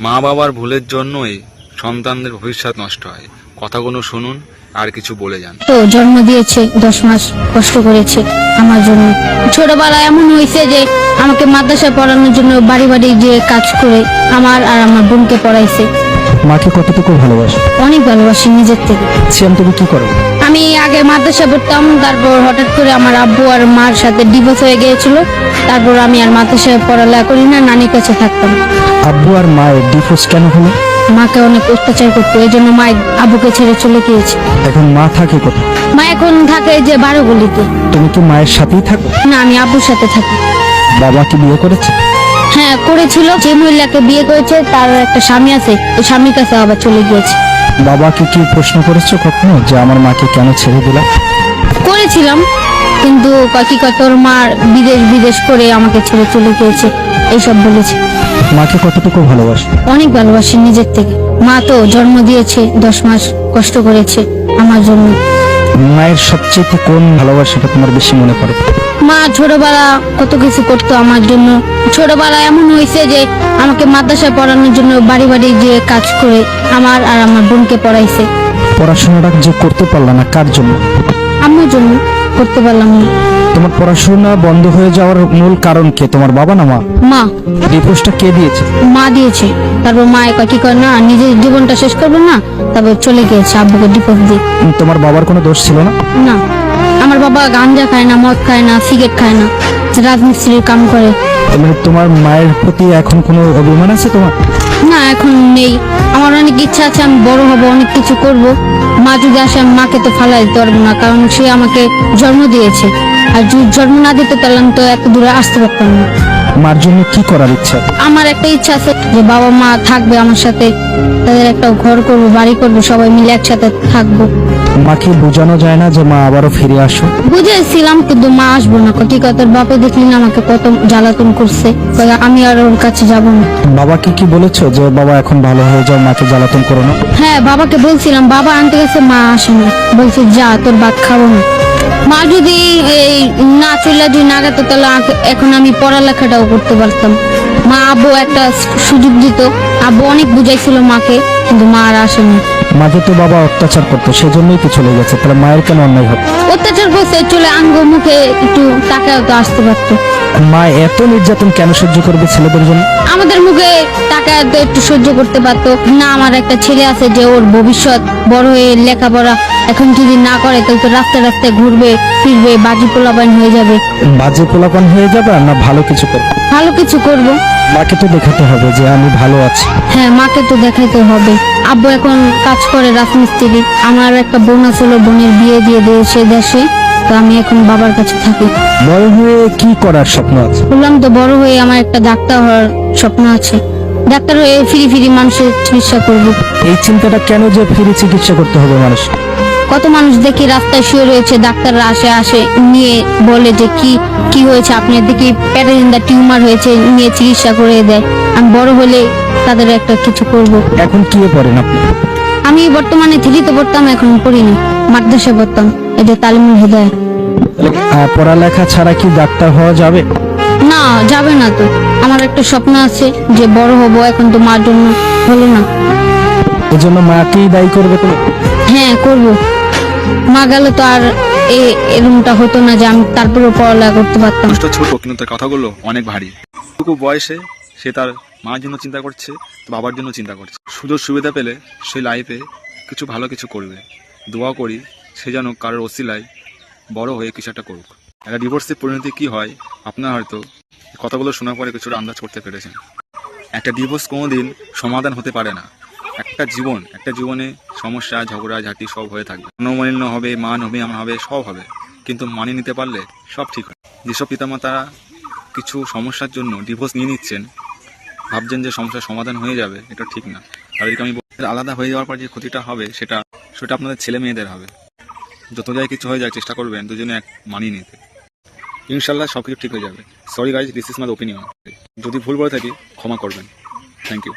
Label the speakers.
Speaker 1: মা বাবার ভুলের জন্যই সন্তানদের ভবিষ্যৎ নষ্ট হয়। কথাগুলো শুনুন আর কিছু বলে যান।
Speaker 2: তো জন্ম দিয়েছে দশ মাস কষ্ট করেছে আমার জন্য। ছোটবেলায় এমন হয়েছে যে আমাকে মাদ্রাসায় পড়ানোর জন্য বাড়ি বাড়ি গিয়ে কাজ করে আমার আর আমার বোনকে পড়াইছে।
Speaker 3: মাকে কতটুকু ভালোবাসে?
Speaker 2: অনেক ভালোবাসি নিজের থেকে।
Speaker 3: সিয়াম তুমি কি করো?
Speaker 2: আমি আগে মাদ্রাসা পড়তাম তারপর হঠাৎ করে আমার আব্বু আর মার সাথে ডিভোর্স হয়ে গিয়েছিল। তারপর আমি আর মাদ্রাসায় পড়ালেখা করি না নানির কাছে থাকতাম।
Speaker 3: আব্বু আর মায়ের ডিভোর্স কেন হলো?
Speaker 2: মাকে অনেক অত্যাচার করতো এই জন্য মা আব্বুকে ছেড়ে চলে গিয়েছে।
Speaker 3: এখন মা থাকে কোথায়?
Speaker 2: মা এখন থাকে যে বারো গলিতে
Speaker 3: তুমি কি মায়ের সাথেই থাকো?
Speaker 2: না আমি আব্বুর সাথে থাকি।
Speaker 3: বাবা কি বিয়ে করেছে?
Speaker 2: হ্যাঁ করেছিল। যে মহিলাকে বিয়ে করেছে তার একটা স্বামী আছে ওই স্বামীর কাছে আবার চলে গিয়েছে।
Speaker 3: বাবাকে কি প্রশ্ন করেছ কখনো যে আমার মাকে কেন ছেড়ে দিলা?
Speaker 2: করেছিলাম কিন্তু কাকি তোর মা বিদেশ বিদেশ করে আমাকে ছেড়ে চলে গিয়েছে এইসব বলেছে।
Speaker 3: মাকে কতটুকু ভালোবাসে?
Speaker 2: অনেক ভালোবাসি নিজের থেকে। মা তো জন্ম দিয়েছে দশ মাস কষ্ট করেছে আমার জন্য।
Speaker 3: মায়ের সবচেয়ে কোন ভালোবাসাটা তোমার বেশি মনে পড়ে?
Speaker 2: মা ছোটবেলা কত কিছু করতো আমার জন্য। ছোটবেলা এমন হয়েছে যে আমাকে মাদ্রাসায় পড়ানোর জন্য বাড়ি বাড়ি যে কাজ করে আমার আর আমার বোনকে পড়াইছে।
Speaker 3: পড়াশোনাটা যে করতে পারলাম না কার জন্য?
Speaker 2: আম্মুর জন্য করতে পারলাম না।
Speaker 3: তোমার পড়াশোনা বন্ধ হয়ে যাওয়ার মূল কারণ কে? তোমার বাবা না মা?
Speaker 2: মা।
Speaker 3: ডিভোর্সটা কে দিয়েছে?
Speaker 2: মা দিয়েছে। তারপর মা একা কি করে না নিজের জীবনটা শেষ করবে না তারপর চলে গিয়েছে আব্বুকে ডিভোর্স দিয়ে।
Speaker 3: তোমার বাবার কোনো দোষ ছিল না?
Speaker 2: না। আমার বাবা গাঞ্জা খায় না মদ খায় না সিগারেট খায় না রাজমিস্ত্রির কাম করে।
Speaker 3: মানে তোমার মায়ের প্রতি এখন কোনো অভিমান আছে তোমার?
Speaker 2: না এখন নেই। আমার অনেক ইচ্ছা আছে আমি বড় হব অনেক কিছু করব। মা যদি আসে আমি মাকে তো ফালাই দিতে পারব না কারণ সে আমাকে জন্ম দিয়েছে। আর যদি জন্ম না দিতে তাহলে আমি তো এত দূরে আসতে পারতাম না।
Speaker 3: মার জন্য কি করার ইচ্ছা?
Speaker 2: আমার একটা ইচ্ছা আছে যে বাবা মা থাকবে আমার সাথে। তাদের একটা ঘর করব বাড়ি করব সবাই মিলে একসাথে থাকব।
Speaker 3: মাকে বোঝানো যায় না যে মা আবারও ফিরে আসো।
Speaker 2: বুঝেছিলাম কিন্তু মা আসব না। কি কথা তোর বাপে দেখলি না আমাকে কত জ্বালাতন করছে? আমি আর ওর কাছে যাব না।
Speaker 3: বাবাকে কি বলেছ যে বাবা এখন ভালো হয়ে যাও মাকে জ্বালাতন করো না
Speaker 2: হ্যাঁ বাবাকে বলছিলাম বাবা আনতে গেছে মা আসে না। বলছে যা তোর ভাত খাব না। মা যদি চলে যদি না তাহলে এখন আমি পড়ালেখাটাও করতে পারতাম। মা আব্বু একটা সুযোগ দিত। আব্বু অনেক বুঝাইছিল মাকে কিন্তু মা আর আসেনি।
Speaker 3: মাকে তো বাবা অত্যাচার করতো সেজন্যই তো চলে গেছে। তাহলে মায়ের কেন অন্যায় হবে
Speaker 2: অত্যাচার করছে চলে আঙ্গ মুখে একটু টাকাও তো আসতে পারতো।
Speaker 3: মা এত নির্যাতন কেন সহ্য করবে ছেলেদের জন্য?
Speaker 2: আমাদের মুখে টাকা তো একটু সহ্য করতে পারতো। না আমার একটা ছেলে আছে যে ওর ভবিষ্যৎ বড় হয়ে লেখাপড়া এখন যদি না করে তাহলে তো রাস্তায় রাস্তায় ঘুরবে ফিরবে বাজি পোলাপান হয়ে যাবে।
Speaker 3: বাজে পোলাপান হয়ে যাবে না ভালো কিছু করবে?
Speaker 2: ভালো কিছু করব।
Speaker 3: মাকে তো দেখাতে হবে যে আমি ভালো আছি।
Speaker 2: হ্যাঁ মাকে তো দেখাতে হবে। আব্বু এখন কাজ করে রাজমিস্ত্রি। আমার একটা বোন আছে বোনের বিয়ে দিয়ে দিয়েছে দেশে। তো আমি এখন বাবার কাছে থাকি।
Speaker 3: বড় হয়ে কি করার স্বপ্ন আছে?
Speaker 2: বললাম তো বড় হয়ে আমার একটা ডাক্তার হওয়ার স্বপ্ন আছে। ডাক্তার হয়ে ফিরি ফিরি মানুষের চিকিৎসা করব।
Speaker 3: এই চিন্তাটা কেন যে ফ্রি চিকিৎসা করতে হবে মানুষ
Speaker 2: কত মানুষ দেখি রাস্তায় শুয়ে রয়েছে ডাক্তাররা আসে আসে নিয়ে বলে যে কি কি হয়েছে? আপনার দেখি পেটে জিন্দা টিউমার হয়েছে নিয়ে চিকিৎসা করে দেয়। আমি বড় হলে তাদের একটা কিছু করব।
Speaker 3: এখন কি পড়েন আপনি?
Speaker 2: আমি বর্তমানে থ্রিতে পড়তাম এখন পড়ি না মাদ্রাসায় পড়তাম এটা তালিমুল হৃদয়
Speaker 3: পড়ালেখা ছাড়া কি ডাক্তার হওয়া যাবে?
Speaker 2: না যাবে না তো। আমার একটা স্বপ্ন আছে যে বড় হব এখন তো মার জন্য হলো না।
Speaker 3: এজন্য মাকেই দায়ী করবে তুমি?
Speaker 2: হ্যাঁ করব। মা গেলে তো আর এই এরকমটা হতো না যে আমি তারপরেও পড়ালেখা করতে পারতাম।
Speaker 1: ছোট কিন্তু তার কথাগুলো অনেক ভারী। টুকু বয়সে সে তার মার জন্য চিন্তা করছে তো বাবার জন্য চিন্তা করছে। সুযোগ সুবিধা পেলে সে লাইফে কিছু ভালো কিছু করবে। দোয়া করি সে যেন কারোর ওসিলায় বড় হয়ে কিছু একটা করুক। একটা ডিভোর্সের পরিণতি কি হয়, আপনার হয়তো কথাগুলো শোনার পরে কিছুটা আন্দাজ করতে পেরেছেন। একটা ডিভোর্স কোনোদিন সমাধান হতে পারে না। একটা জীবন, একটা জীবনে সমস্যা, ঝগড়া, ঝাঁটি সব হয়ে থাকবে। মনোমালিন্য হবে, মান হবে আমার হবে, সব হবে। কিন্তু মানিয়ে নিতে পারলে সব ঠিক হয় যেসব পিতামাতারা কিছু সমস্যার জন্য ডিভোর্স নিয়ে নিচ্ছেন ভাবছেন যে সমস্যার সমাধান হয়ে যাবে, এটা ঠিক না। তাদেরকে আমি আলাদা হয়ে যাওয়ার পর যে ক্ষতিটা হবে, সেটা সেটা আপনাদের ছেলে মেয়েদের হবে। যত যাই কিছু হয়ে যায় চেষ্টা করবেন দুজনে এক মানিয়ে নিতে। ইনশাল্লাহ সব কিছু ঠিক হয়ে যাবে। Sorry guys this is my opinion যদি ভুল বলে থাকি, ক্ষমা করবেন। Thank you